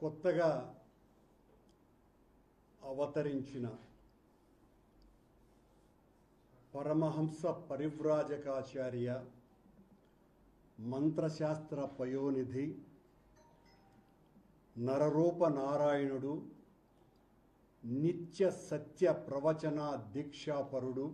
కొత్తగా అవతరించిన పరమహంస పరివ్రాజకాచార్య మంత్రశాస్త్ర పయోనిధి నరరూప నారాయణుడు నిత్య సత్య ప్రవచన దీక్షాపరుడు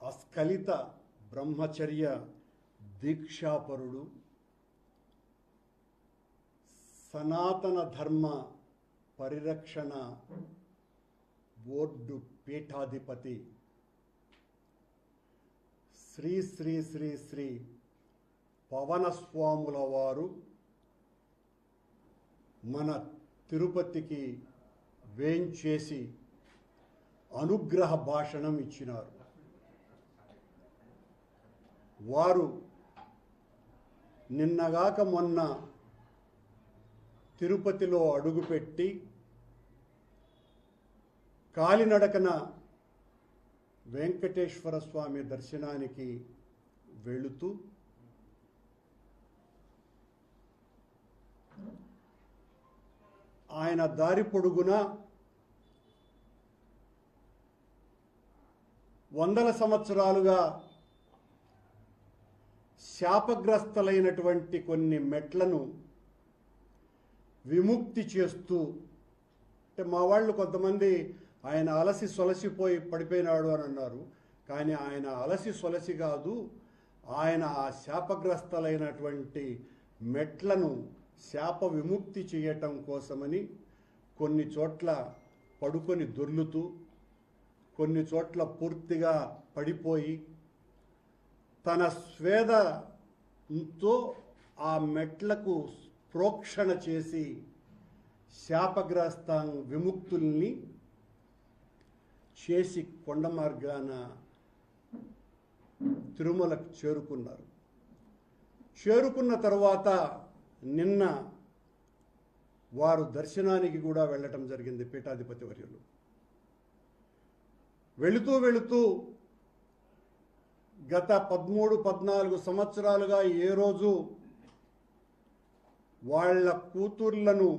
అస్ఖలిత బ్రహ్మచర్య దీక్షాపరుడు సనాతన ధర్మ పరిరక్షణ బోర్డు పీఠాధిపతి శ్రీ శ్రీ శ్రీ శ్రీ పవనస్వాముల వారు మన తిరుపతికి వేంచేసి అనుగ్రహ భాషణం ఇచ్చినారు. వారు నిన్నగాక మొన్న తిరుపతిలో అడుగుపెట్టి కాలినడకన వెంకటేశ్వర స్వామి దర్శనానికి వెళుతూ ఆయన దారి పొడుగున వందల సంవత్సరాలుగా శాపగ్రస్తలైనటువంటి కొన్ని మెట్లను విముక్తి చేస్తూ అంటే మా వాళ్ళు కొంతమంది ఆయన అలసి సొలసిపోయి పడిపోయినాడు అని అన్నారు. కానీ ఆయన అలసి సొలసి కాదు ఆయన ఆ శాపగ్రస్తలైనటువంటి మెట్లను శాప విముక్తి చేయటం కోసమని కొన్ని చోట్ల పడుకొని దొర్లుతూ కొన్ని చోట్ల పూర్తిగా పడిపోయి తన స్వేదంతో ఆ మెట్లకు ప్రోక్షణ చేసి శాపగ్రస్త విముక్తుల్ని చేసి కొండ మార్గాన తిరుమలకు చేరుకున్నారు. చేరుకున్న తర్వాత నిన్న వారు దర్శనానికి కూడా వెళ్ళటం జరిగింది పీఠాధిపతి వర్యులు. వెళుతూ వెళుతూ గత పదమూడు పద్నాలుగు సంవత్సరాలుగా ఏ రోజు వాళ్ళ కూతుర్లను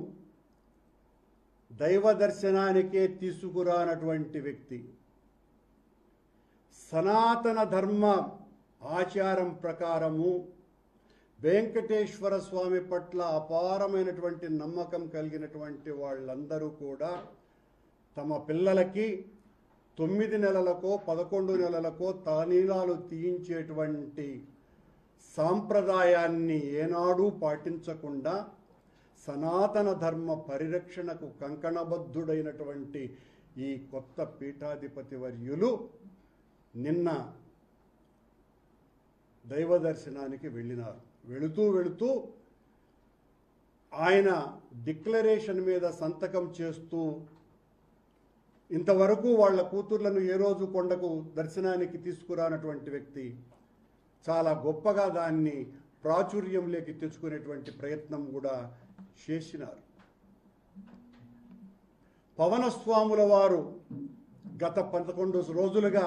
దైవ దర్శనానికే తీసుకురానటువంటి వ్యక్తి. సనాతన ధర్మ ఆచారం ప్రకారము వెంకటేశ్వర స్వామి పట్ల అపారమైనటువంటి నమ్మకం కలిగినటువంటి వాళ్ళందరూ కూడా తమ పిల్లలకి తొమ్మిది నెలలకో పదకొండు నెలలకో తలనీలాలు తీయించేటువంటి సాంప్రదాయాన్ని ఏనాడూ పాటించకుండా సనాతన ధర్మ పరిరక్షణకు కంకణబద్ధుడైనటువంటి ఈ కొత్త పీఠాధిపతి వర్యులు నిన్న దైవ దర్శనానికి వెళ్ళినారు. వెళుతూ వెళుతూ ఆయన డిక్లరేషన్ మీద సంతకం చేస్తూ ఇంతవరకు వాళ్ళ కూతుర్లను ఏ రోజు కొండకు దర్శనానికి తీసుకురానటువంటి వ్యక్తి చాలా గొప్పగా దాన్ని ప్రాచుర్యంలోకి తెచ్చుకునేటువంటి ప్రయత్నం కూడా చేసినారు. పవనస్వాముల వారు గత పదకొండు రోజులుగా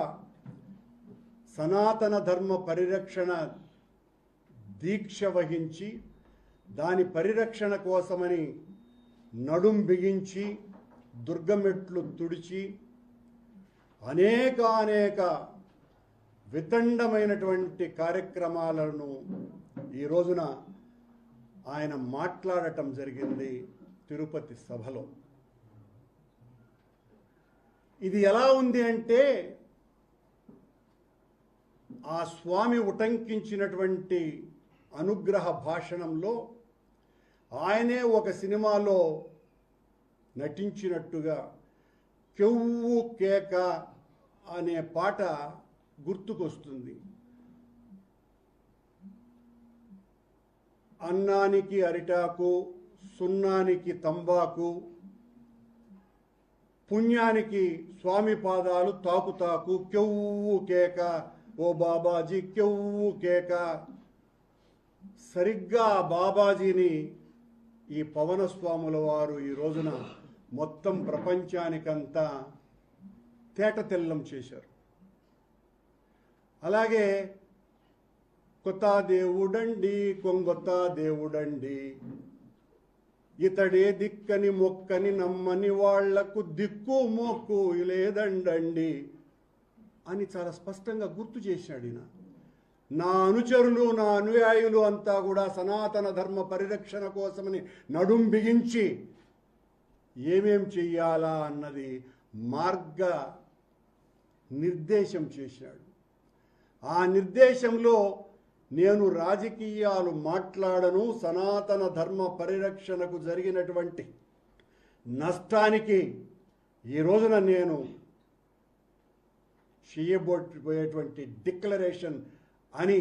సనాతన ధర్మ పరిరక్షణ దీక్ష వహించి దాని పరిరక్షణ కోసమని నడుం బిగించి దుర్గమెట్లు తుడిచి అనేక విదండమైనటువంటి వితండమైనటువంటి కార్యక్రమాలను ఈ రోజున ఆయన మాట్లాడటం జరిగింది తిరుపతి సభలో. ఇది ఎలా ఉంది అంటే ఆ స్వామి ఉటంకించినటువంటి అనుగ్రహ భాషణంలో ఆయనే ఒక సినిమాలో నటించినట్టుగా కెవ్వు కేక అనే పాట గుర్తుకొస్తుంది. అన్నానికి అరిటాకు సున్నానికి తంబాకు పుణ్యానికి స్వామి పాదాలు తాకుతాకు కెవ్వు కేక ఓ బాబాజీ కెవ్వు కేక. సరిగ్గా బాబాజీని ఈ పవనస్వాముల వారు ఈ రోజున మొత్తం ప్రపంచానికంతా తేట తెల్లం చేశారు. అలాగే కొత్త దేవుడండి కొంగొత్త దేవుడండి. ఇతడే దిక్కని మొక్కని నమ్మని వాళ్ళకు దిక్కు మొక్కు లేదండండి అని చాలా స్పష్టంగా గుర్తు చేశాడు ఈయన. నా అనుచరులు నా అనుయాయులు అంతా కూడా సనాతన ధర్మ పరిరక్షణ కోసమని నడుం బిగించి ఏమేం చెయ్యాలా అన్నది మార్గ నిర్దేశం చేశాడు. ఆ నిర్దేశంలో నేను రాజకీయాలు మాట్లాడను సనాతన ధర్మ పరిరక్షణకు జరిగినటువంటి నష్టానికి ఈ రోజున నేను చేయబోయేటువంటి డిక్లరేషన్ అని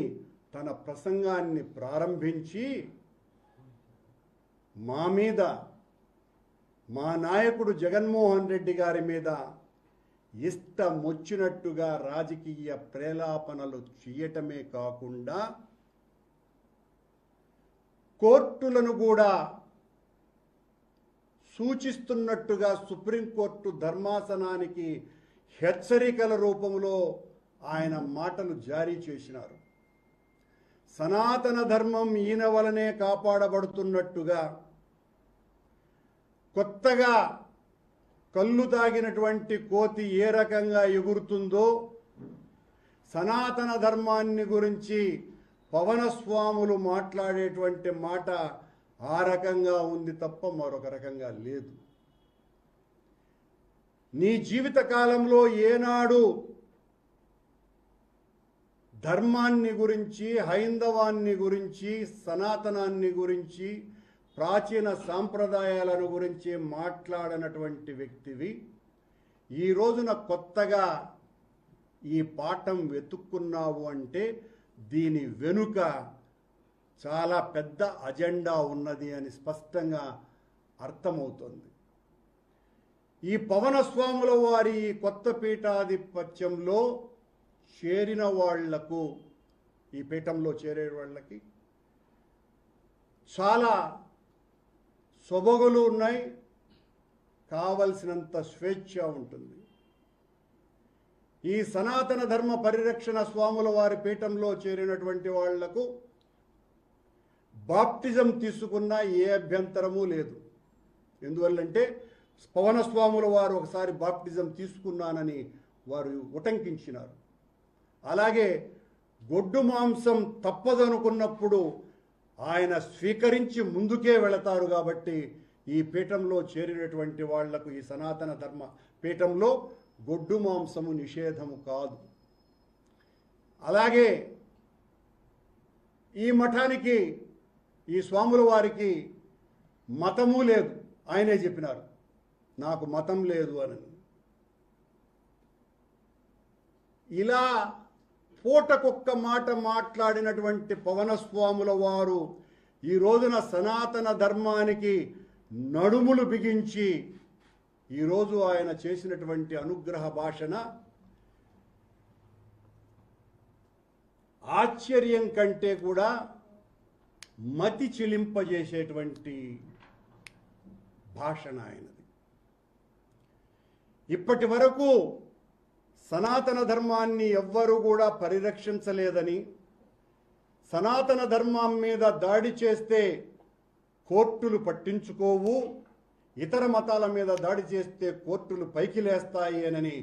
తన ప్రసంగాన్ని ప్రారంభించి మా మీద మా నాయకుడు జగన్మోహన్ రెడ్డి గారి మీద ఇష్టమొచ్చినట్టుగా రాజకీయ ప్రేలాపనలు చేయటమే కాకుండా కోర్టులను కూడా సూచిస్తున్నట్టుగా సుప్రీంకోర్టు ధర్మాసనానికి హెచ్చరికల రూపంలో ఆయన మాటలు జారీ చేసినారు. సనాతన ధర్మం ఈయన వలనే కాపాడబడుతున్నట్టుగా కొత్తగా కళ్ళు తాగినటువంటి కోతి ఏ రకంగా ఎగురుతుందో సనాతన ధర్మాన్ని గురించి పవనస్వాములు మాట్లాడేటువంటి మాట ఆ రకంగా ఉంది తప్ప మరొక రకంగా లేదు. నీ జీవిత కాలంలో ఏనాడు ధర్మాన్ని గురించి హైందవాన్ని గురించి సనాతనాన్ని గురించి ప్రాచీన సాంప్రదాయాలను గురించి మాట్లాడనటువంటి వ్యక్తివి. ఈ రోజున కొత్తగా ఈ పాఠం వెతుక్కున్నావు అంటే దీని వెనుక చాలా పెద్ద అజెండా ఉన్నది అని స్పష్టంగా అర్థమవుతుంది. ఈ పవనస్వాముల వారి ఈ కొత్త పీఠాధిపత్యంలో చేరిన వాళ్ళకు ఈ పీఠంలో చేరే వాళ్ళకి చాలా సొబగులు ఉన్నాయి. కావలసినంత స్వేచ్ఛ ఉంటుంది. ఈ సనాతన ధర్మ పరిరక్షణ స్వాముల వారి పీఠంలో చేరినటువంటి వాళ్ళకు బాప్టిజం తీసుకున్న ఏ అభ్యంతరము లేదు. ఎందువల్లంటే పవన స్వాముల వారు ఒకసారి బాప్టిజం తీసుకున్నానని వారు ఉటంకించినారు. అలాగే గొడ్డు మాంసం తప్పదనుకున్నప్పుడు ఆయన స్వీకరించి ముందుకే వెళతారు కాబట్టి ఈ పీఠంలో చేరినటువంటి వాళ్ళకు ఈ సనాతన ధర్మ పీఠంలో గొడ్డు మాంసము నిషేధము కాదు. అలాగే ఈ మఠానికి ఈ స్వాముల వారికి మతము లేదు. ఆయనే చెప్పినారు నాకు మతం లేదు అని. ఇలా పూటకొక్క మాట మాట్లాడినటువంటి పవనస్వాముల వారు ఈ రోజున సనాతన ధర్మానికి నడుములు బిగించి ఈరోజు ఆయన చేసినటువంటి అనుగ్రహ భాషణ ఆశ్చర్యం కంటే కూడా మతి చిలింపజేసేటువంటి భాషణ ఆయనది. ఇప్పటి వరకు సనాతన ధర్మాన్ని ఎవ్వరూ కూడా పరిరక్షించలేదని సనాతన ధర్మం మీద దాడి చేస్తే కోర్టులు పట్టించుకోవు ఇతర మతాల మీద దాడి చేస్తే కోర్టులు పైకి లేస్తాయి అని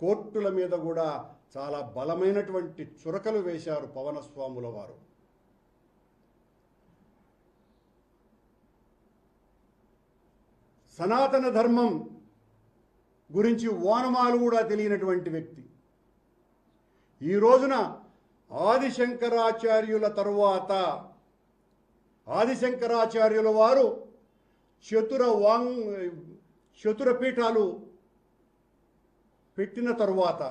కోర్టుల మీద కూడా చాలా బలమైనటువంటి చురకలు వేశారు పవనస్వాముల వారు. సనాతన ధర్మం గురించి ఓనమాలు కూడా తెలియనటువంటి వ్యక్తి. ఈ రోజున ఆదిశంకరాచార్యుల తరువాత ఆదిశంకరాచార్యుల వారు చతుర వాంగ్ చతుర పీఠాలు పెట్టిన తరువాత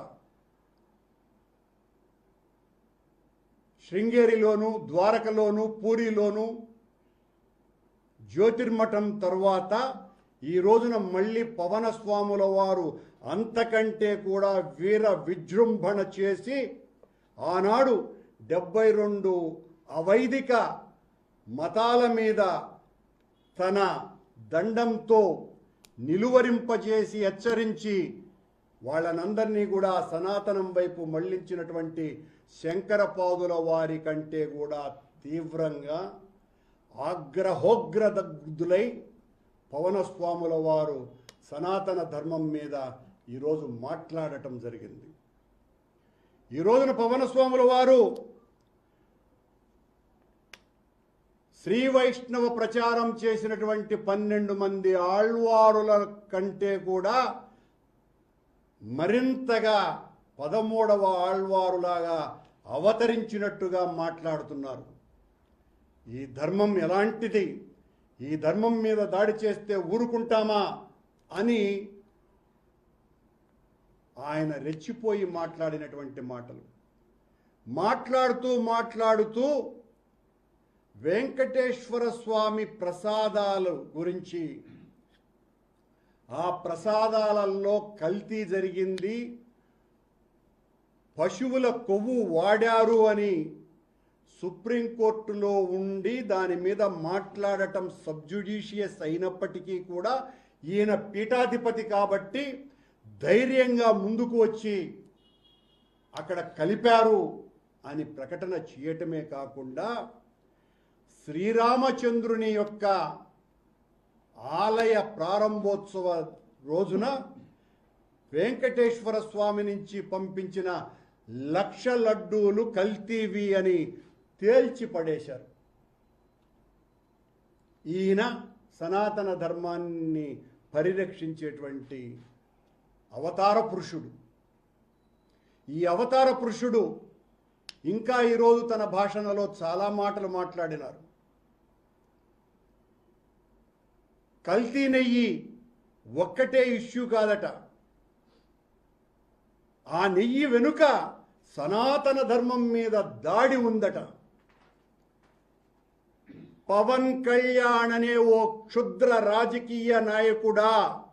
శృంగేరిలోను ద్వారకలోను పూరిలోను జ్యోతిర్మఠం తరువాత ఈ రోజున మళ్ళీ పవన స్వాముల వారు అంతకంటే కూడా వీర విజృంభణ చేసి ఆనాడు డెబ్బై రెండు అవైదిక మతాల మీద తన దండంతో నిలువరింపజేసి హెచ్చరించి వాళ్ళనందరినీ కూడా సనాతనం వైపు మళ్ళించినటువంటి శంకరపాదుల వారి కంటే కూడా తీవ్రంగా ఆగ్రహోగ్రదగ్ధులై పవనస్వాముల వారు సనాతన ధర్మం మీద ఈరోజు మాట్లాడటం జరిగింది. ఈ రోజున పవనస్వాముల వారు శ్రీ వైష్ణవ ప్రచారం చేసినటువంటి పన్నెండు మంది ఆళ్వారుల కంటే కూడా మరింతగా పదమూడవ ఆళ్వారులాగా అవతరించినట్టుగా మాట్లాడుతున్నారు. ఈ ధర్మం ఎలాంటిది? ఈ ధర్మం మీద దాడి చేస్తే ఊరుకుంటామా అని ఆయన రెచ్చిపోయి మాట్లాడినటువంటి మాటలు. మాట్లాడుతూ మాట్లాడుతూ వెంకటేశ్వర స్వామి ప్రసాదాలు గురించి ఆ ప్రసాదాలలో కల్తీ జరిగింది పశువుల కొవ్వు వాడారు అని సుప్రీంకోర్టులో ఉండి దాని మీద మాట్లాడటం సబ్జుడిషియస్ అయినప్పటికీ కూడా ఈయన పీఠాధిపతి కాబట్టి ధైర్యంగా ముందుకు వచ్చి అక్కడ కలిపారు అని ప్రకటన చేయటమే కాకుండా శ్రీరామచంద్రుని యొక్క ఆలయ ప్రారంభోత్సవ రోజున వెంకటేశ్వర స్వామి నుంచి పంపించిన లక్ష లడ్డూలు కల్తీవి అని తేల్చి పడేశారు. ఈయన సనాతన ధర్మాన్ని పరిరక్షించేటువంటి అవతార పురుషుడు. ఈ అవతార పురుషుడు ఇంకా ఈరోజు తన భాషణలో చాలా మాటలు మాట్లాడినారు. కల్తీ నెయ్యి ఒక్కటే ఇష్యూ కాదట. ఆ నెయ్యి వెనుక సనాతన ధర్మం మీద దాడి ఉందట. పవన్ కళ్యాణ్ అనే ఓ క్షుద్ర రాజకీయ నాయకుడా.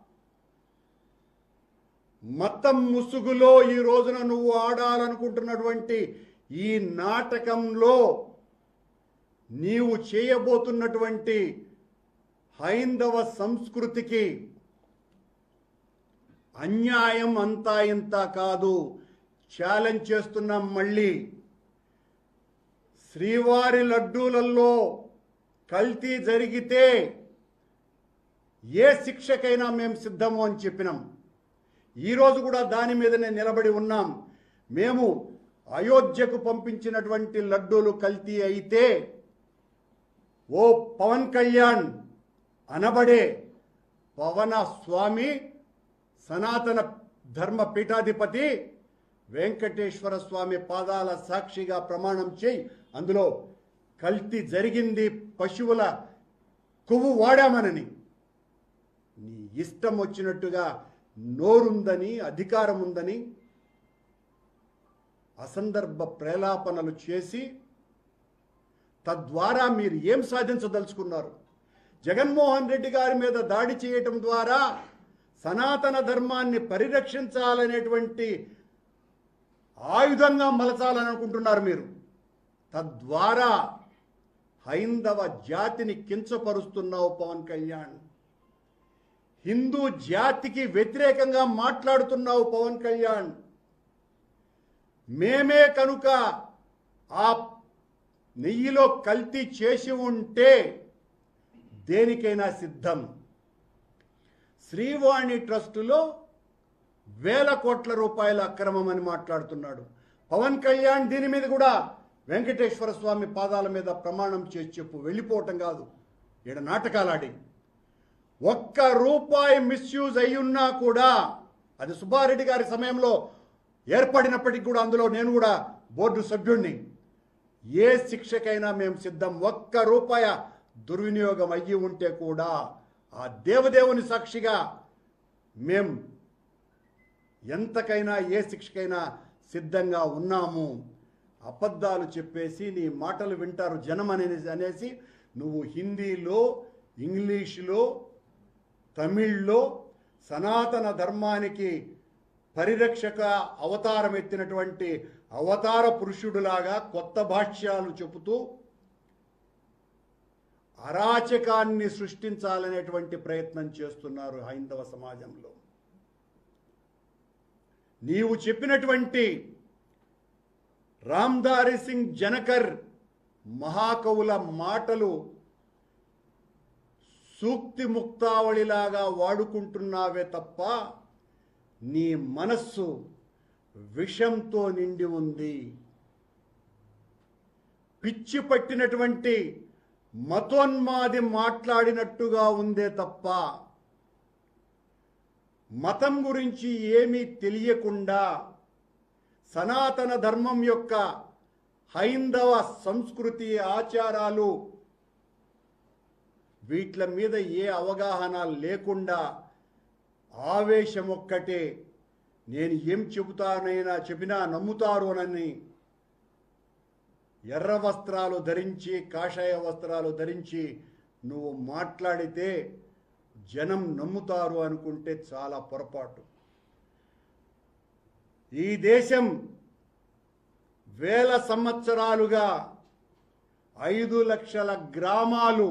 మతం ముసుగులో ఈ రోజున నువ్వు ఆడాలనుకుంటున్నటువంటి ఈ నాటకంలో నీవు చేయబోతున్నటువంటి హైందవ సంస్కృతికి అన్యాయం అంతా ఇంత కాదు. ఛాలెంజ్ చేస్తున్నాం మళ్ళీ. శ్రీవారి లడ్డూలలో కల్తీ జరిగితే ఏ శిక్షకైనా మేము సిద్ధము అని చెప్పినాం. ఈరోజు కూడా దాని మీదనే నిలబడి ఉన్నాం. మేము అయోధ్యకు పంపించినటువంటి లడ్డూలు కల్తీ అయితే ఓ పవన్ కళ్యాణ్ అనబడే పవన స్వామి సనాతన ధర్మ పీఠాధిపతి వెంకటేశ్వర స్వామి పాదాల సాక్షిగా ప్రమాణం చేయి. అందులో కల్తీ జరిగింది పశువుల కొవ్వు వాడామనని. నీ ఇష్టం వచ్చినట్టుగా నోరుందని అధికారం ఉందని అసందర్భ ప్రేలాపనలు చేసి తద్వారా మీరు ఏం సాధించదలుచుకున్నారు? జగన్మోహన్ రెడ్డి గారి మీద దాడి చేయటం ద్వారా సనాతన ధర్మాన్ని పరిరక్షించాలనేటువంటి ఆయుధంగా మలచాలని అనుకుంటున్నారు మీరు. తద్వారా హైందవ జాతిని కించపరుస్తున్నావు పవన్ కళ్యాణ్. హిందూ జాతికి వ్యతిరేకంగా మాట్లాడుతున్నావు పవన్ కళ్యాణ్. మేమే కనుక ఆ నెయ్యిలో కల్తీ చేసి ఉంటే దేనికైనా సిద్ధం. శ్రీవాణి ట్రస్టులో వేల కోట్ల రూపాయల అక్రమం అని మాట్లాడుతున్నాడు. పవన్ కళ్యాణ్ దీని మీద కూడా వెంకటేశ్వర స్వామి పాదాల మీద ప్రమాణం చేసి చెప్పు వెళ్ళిపోవటం కాదు. ఈడ నాటకాలాడి. ఒక్క రూపాయి మిస్యూజ్ అయ్యున్నా కూడా అది సుబ్బారెడ్డి గారి సమయంలో ఏర్పడినప్పటికీ కూడా అందులో నేను కూడా బోర్డు సభ్యుణ్ణి. ఏ శిక్షకైనా మేము సిద్ధం. ఒక్క రూపాయ దుర్వినియోగం అయ్యి ఉంటే కూడా ఆ దేవదేవుని సాక్షిగా మేం ఎంతకైనా ఏ శిక్షకైనా సిద్ధంగా ఉన్నాము. అబద్ధాలు చెప్పేసి నీ మాటలు వింటారు జనం అనేసి అనేసి నువ్వు హిందీలో ఇంగ్లీషులో తమిళ్ళో సనాతన ధర్మానికి పరిరక్షక అవతారం ఎత్తినటువంటి అవతార పురుషుడులాగా కొత్త భాష్యాలు చెబుతూ అరాచకాన్ని సృష్టించాలనేటువంటి ప్రయత్నం చేస్తున్నారు హైందవ సమాజంలో. నీవు చెప్పినటువంటి రామ్దారి సింగ్ జనకర్ మహాకవుల మాటలు సూక్తి ముక్తావళిలాగా వాడుకుంటున్నావే తప్ప నీ మనస్సు విషంతో నిండి ఉంది. పిచ్చి పట్టినటువంటి మతోన్మాది మాట్లాడినట్టుగా ఉందే తప్ప మతం గురించి ఏమీ తెలియకుండా సనాతన ధర్మం యొక్క హైందవ సంస్కృతి ఆచారాలు వీట్ల మీద ఏ అవగాహన లేకుండా ఆవేశం ఒక్కటే. నేను ఏం చెబుతానైనా చెప్పినా నమ్ముతారు అనని ఎర్ర వస్త్రాలు ధరించి కాషాయ వస్త్రాలు ధరించి నువ్వు మాట్లాడితే జనం నమ్ముతారు అనుకుంటే చాలా పొరపాటు. ఈ దేశం వేల సంవత్సరాలుగా ఐదు లక్షల గ్రామాలు